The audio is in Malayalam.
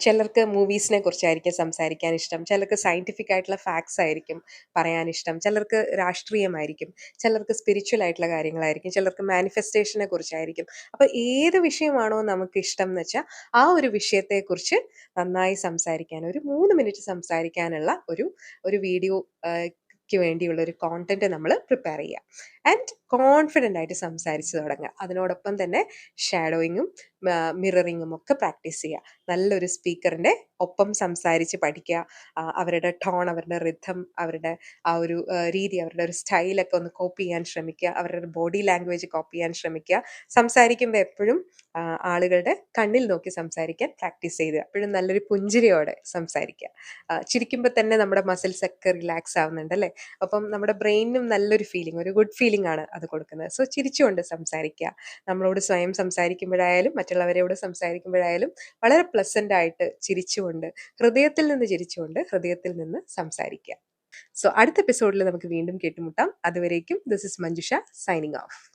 ചിലർക്ക് മൂവീസിനെ കുറിച്ചായിരിക്കും സംസാരിക്കാൻ ഇഷ്ടം. ചിലർക്ക് സയന്റിഫിക് ആയിട്ടുള്ള ഫാക്ട്സ് ആയിരിക്കും പറയാൻ ഇഷ്ടം. ചിലർക്ക് രാഷ്ട്രീയമായിരിക്കും. ചിലർക്ക് സ്പിരിച്വൽ ആയിട്ടുള്ള കാര്യങ്ങളായിരിക്കും. ചിലർക്ക് മാനിഫെസ്റ്റേഷനെ കുറിച്ചായിരിക്കും. അപ്പോൾ ഏത് വിഷയമാണോ നമുക്ക് ഇഷ്ടം എന്ന് വെച്ചാൽ ആ ഒരു വിഷയത്തെക്കുറിച്ച് നന്നായി സംസാരിക്കാൻ ഒരു മൂന്ന് മിനിറ്റ് സംസാരിക്കാനുള്ള ഒരു ഒരു വീഡിയോക്ക് വേണ്ടിയുള്ള ഒരു കോണ്ടന്റ് നമ്മൾ പ്രിപ്പയർ ചെയ്യുക. ആൻഡ് കോൺഫിഡന്റ് ആയിട്ട് സംസാരിച്ച് തുടങ്ങുക. അതിനോടൊപ്പം തന്നെ ഷാഡോയിങ്ങും മിററിങ്ങും ഒക്കെ പ്രാക്ടീസ് ചെയ്യുക. നല്ലൊരു സ്പീക്കറിന്റെ ഒപ്പം സംസാരിച്ച് പഠിക്കുക. അവരുടെ ടോൺ അവരുടെ റിഥം അവരുടെ ആ ഒരു രീതി അവരുടെ ഒരു സ്റ്റൈലൊക്കെ ഒന്ന് കോപ്പി ചെയ്യാൻ ശ്രമിക്കുക. അവരുടെ ബോഡി ലാംഗ്വേജ് കോപ്പി ചെയ്യാൻ ശ്രമിക്കുക. സംസാരിക്കുമ്പോൾ എപ്പോഴും ആളുകളുടെ കണ്ണിൽ നോക്കി സംസാരിക്കാൻ പ്രാക്ടീസ് ചെയ്ത് എപ്പോഴും നല്ലൊരു പുഞ്ചിരിയോടെ സംസാരിക്കുക. ചിരിക്കുമ്പോൾ തന്നെ നമ്മുടെ മസിൽസ് ഒക്കെ റിലാക്സ് ആവുന്നുണ്ട് അല്ലേ? അപ്പം നമ്മുടെ ബ്രെയിനിനും നല്ലൊരു ഫീലിംഗ് ഒരു ഗുഡ് ഫീലിംഗ് ആണ് അത് കൊടുക്കുന്നത്. സോ ചിരിച്ചുകൊണ്ട് സംസാരിക്കുക. നമ്മളോട് സ്വയം സംസാരിക്കുമ്പോഴായാലും മറ്റുള്ളവരോട് സംസാരിക്കുമ്പോഴായാലും വളരെ പ്ലസന്റ് ആയിട്ട് ചിരിച്ചുകൊണ്ട് ഹൃദയത്തിൽ നിന്ന് ചിരിച്ചുകൊണ്ട് ഹൃദയത്തിൽ നിന്ന് സംസാരിക്കുക. സോ അടുത്ത എപ്പിസോഡിൽ നമുക്ക് വീണ്ടും കേട്ടുമുട്ടാം. അതുവരേക്കും this is Manjusha signing off